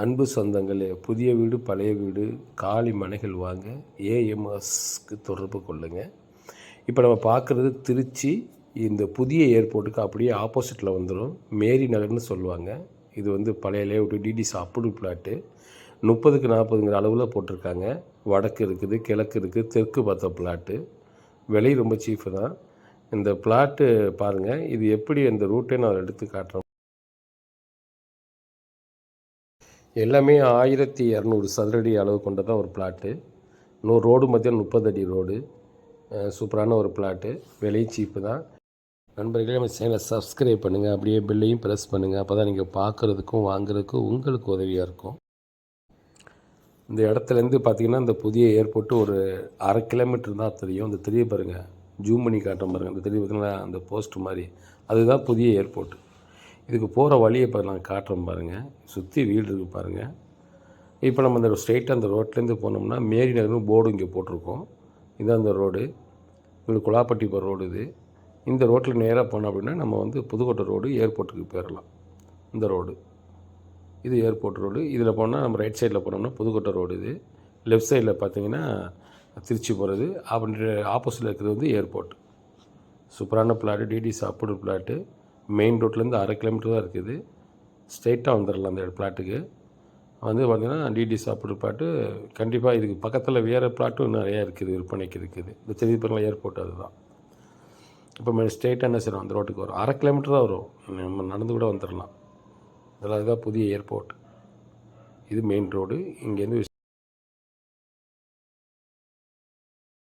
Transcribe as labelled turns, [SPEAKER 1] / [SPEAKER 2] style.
[SPEAKER 1] அன்பு சொந்தங்களே புதிய வீடு பழைய வீடு காலி மனைகள் வாங்க ஏஎம்எஸ்க்கு தொடர்பு கொள்ளுங்கள் இப்போ நம்ம பார்க்குறது திருச்சி இந்த புதிய ஏர்போர்ட்டுக்கு அப்படியே ஆப்போசிட்டில் வந்துடும் மேரி நகர்னு சொல்லுவாங்க. இது வந்து பழைய லேஅவுட்டு டிடிஸ் அப்ரூவ் பிளாட்டு. முப்பதுக்கு நாற்பதுங்கிற அளவில் போட்டிருக்காங்க. வடக்கு இருக்குது கிழக்கு இருக்குது தெற்கு பார்த்த பிளாட்டு. விலை ரொம்ப சீஃபு தான். இந்த பிளாட்டு பாருங்கள் இது எப்படி அந்த ரூட்டை நான் எடுத்து காட்டுறேன். எல்லாமே ஆயிரத்தி இரநூறு சதுரடி அளவு கொண்டதான் ஒரு பிளாட்டு. நூறு ரோடு மத்தியம் முப்பது அடி ரோடு. சூப்பரான ஒரு பிளாட்டு. விலையும் சீப்பு தான். நண்பர்களே நம்ம சேனலை சப்ஸ்கிரைப் பண்ணுங்கள் அப்படியே பில்லையும் ப்ரெஸ் பண்ணுங்கள் அப்போ தான் நீங்கள் பார்க்குறதுக்கும் வாங்குறதுக்கும் உங்களுக்கு உதவியாக இருக்கும். இந்த இடத்துலேருந்து பார்த்தீங்கன்னா இந்த புதிய ஏர்போர்ட்டு ஒரு அரை கிலோமீட்டர் தான் தெரியும். இந்த தெரிய பாருங்கள் ஜூம் பண்ணி காட்டும் பாருங்கள் இந்த தெரிய பார்த்தீங்கன்னா அந்த போஸ்ட் மாதிரி. அதுதான் புதிய ஏர்போர்ட். இதுக்கு போகிற வழியை இப்போ நான் காட்டுறேன் பாருங்கள் சுற்றி வீடு இருக்குது பாருங்கள் இப்போ நம்ம இந்த ஸ்ட்ரெயிட்டாக அந்த ரோட்லேருந்து போனோம்னா மேரி நகர்னு போர்டு இங்கே போட்டிருக்கோம். இதுதான் அந்த ரோடு. இது குலாப்பட்டி போகிற ரோடு இது. இந்த ரோட்டில் நேராக போனோம் அப்படின்னா நம்ம வந்து புதுக்கோட்டை ரோடு ஏர்போர்ட்டுக்கு போயிடலாம் இந்த ரோடு. இது ஏர்போர்ட் ரோடு. இதில் போனால் நம்ம ரைட் சைடில் போனோம்னா புதுக்கோட்டை ரோடு இது. லெஃப்ட் சைடில் பார்த்தீங்கன்னா திருச்சி போகிறது அப்படின்ற ஆப்போசிட்டில் இருக்கிறது வந்து ஏர்போர்ட். சூப்பரான பிளாட்டு. டிடிஸ் அப்ரூவ் பிளாட்டு. மெயின் ரோட்லேருந்து அரை கிலோமீட்டர் தான் இருக்குது. ஸ்ட்ரெயிட்டாக வந்துடலாம் அந்த பிளாட்டுக்கு வந்து பார்த்தீங்கன்னா டிடி சாப்பிட்ற பிளாட்டு கண்டிப்பாக இதுக்கு பக்கத்தில் வேறு பிளாட்டும் நிறையா இருக்குது விற்பனைக்கு இருக்குது. இந்த திருப்பூரில் ஏர்போர்ட் அதுதான். இப்போ ஸ்ட்ரெயிட்டாக என்ன செய்யணும்? அந்த ரோட்டுக்கு வரும். அரை கிலோமீட்டர் தான் வரும். நம்ம நடந்து கூட வந்துடலாம் இதெல்லாம் அதுதான் புதிய ஏர்போர்ட் இது மெயின் ரோடு இங்கேருந்து